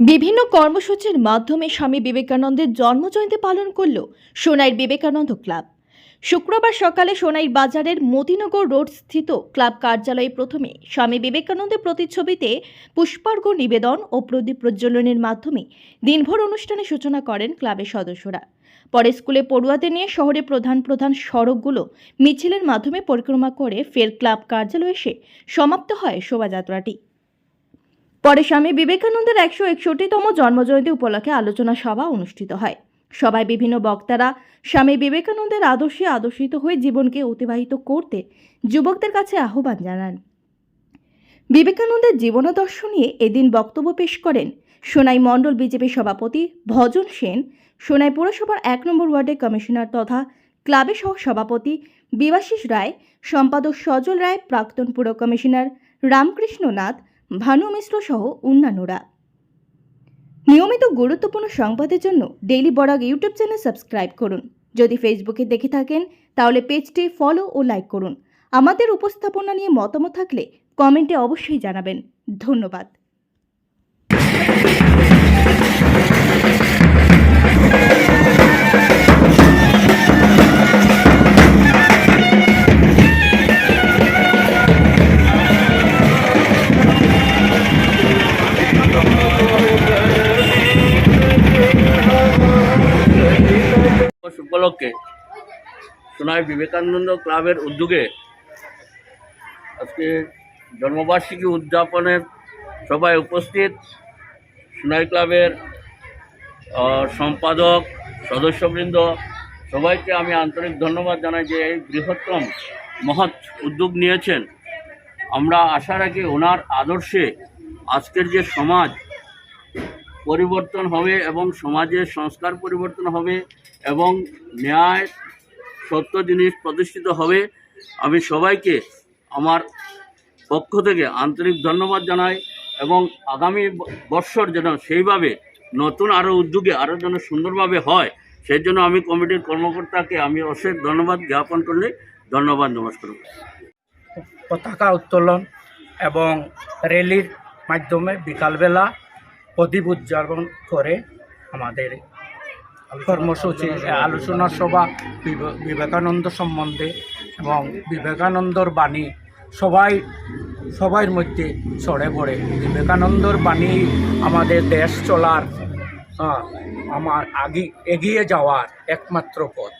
বিভিন্ন কর্মসূচির মাধ্যমে স্বামী বিবেকানন্দের জন্মজয়ন্তী পালন করল সোনাইর বিবেকানন্দ ক্লাব। শুক্রবার সকালে সোনাইর বাজারের মতিনগর রোড স্থিত ক্লাব কার্যালয়ে প্রথমে স্বামী বিবেকানন্দের প্রতিচ্ছবিতে পুষ্পার্ঘ নিবেদন ও প্রদীপ প্রজ্বলনের মাধ্যমে দিনভর অনুষ্ঠানে সূচনা করেন ক্লাবের সদস্যরা। পরে স্কুলে পড়ুয়াদের নিয়ে শহরের প্রধান প্রধান সড়কগুলো মিছিলের মাধ্যমে পরিক্রমা করে ফের ক্লাব কার্যালয়ে এসে সমাপ্ত হয় শোভাযাত্রাটি। পরে স্বামী বিবেকানন্দের একশো একষট্টিতম জন্মজয়ন্তী উপলক্ষে আলোচনা সভা অনুষ্ঠিত হয়। সবাই বিভিন্ন বক্তারা স্বামী বিবেকানন্দের আদর্শে আদর্শিত হয়ে জীবনকে অতিবাহিত করতে যুবকদের কাছে আহ্বান জানান। বিবেকানন্দের জীবনাদর্শ নিয়ে এদিন বক্তব্য পেশ করেন সোনাই মণ্ডল বিজেপি সভাপতি ভজন সেন। সোনাই পৌরসভার এক নম্বর ওয়ার্ডের কমিশনার তথা ক্লাবের সহ সভাপতি বিবাশিস রায়, সম্পাদক সজল রায়, প্রাক্তন পুর কমিশনার রামকৃষ্ণ নাথ ভানু মিশ্র সহ অন্যান্যরা। নিয়মিত গুরুত্বপূর্ণ সংবাদের জন্য ডেইলি বরাগ ইউটিউব চ্যানেল সাবস্ক্রাইব করুন। যদি ফেসবুকে দেখে থাকেন, তাহলে পেজটি ফলো ও লাইক করুন। আমাদের উপস্থাপনা নিয়ে মতামত থাকলে কমেন্টে অবশ্যই জানাবেন। ধন্যবাদ। উপলক্ষে সোনাই বিবেকানন্দ ক্লাবের উদ্যোগে আজকে জন্মবার্ষিকী উদযাপনের সবাই উপস্থিত সোনাই ক্লাবের সম্পাদক, সদস্যবৃন্দ, সবাইকে আমি আন্তরিক ধন্যবাদ জানাই যে এই বৃহত্তম মহৎ উদ্যোগ নিয়েছেন। আমরা আশা রাখি ওনার আদর্শে আজকের যে সমাজ পরিবর্তন হবে এবং সমাজের সংস্কার পরিবর্তন হবে এবং ন্যায় সত্য জিনিস প্রতিষ্ঠিত হবে। আমি সবাইকে আমার পক্ষ থেকে আন্তরিক ধন্যবাদ জানাই এবং আগামী বৎসর যেন সেইভাবে নতুন আরও উদ্যোগে আরও যেন সুন্দরভাবে হয়, সেই জন্য আমি কমিটির কর্মকর্তাকে আমি অশেষ ধন্যবাদ জ্ঞাপন করলে ধন্যবাদ নমস্কার। পতাকা উত্তোলন এবং র্যালির মাধ্যমে বিকালবেলা প্রদীপ উদযাপন করে আমাদের কর্মসূচি, আলোচনা সভা, বিবে- বিবেকানন্দ সম্বন্ধে এবং বিবেকানন্দর বাণী সবাই সবার মধ্যে ছড়ে পড়ে। বিবেকানন্দর বাণী আমাদের দেশ চলার আমার আগে, এগিয়ে যাওয়ার একমাত্র পথ।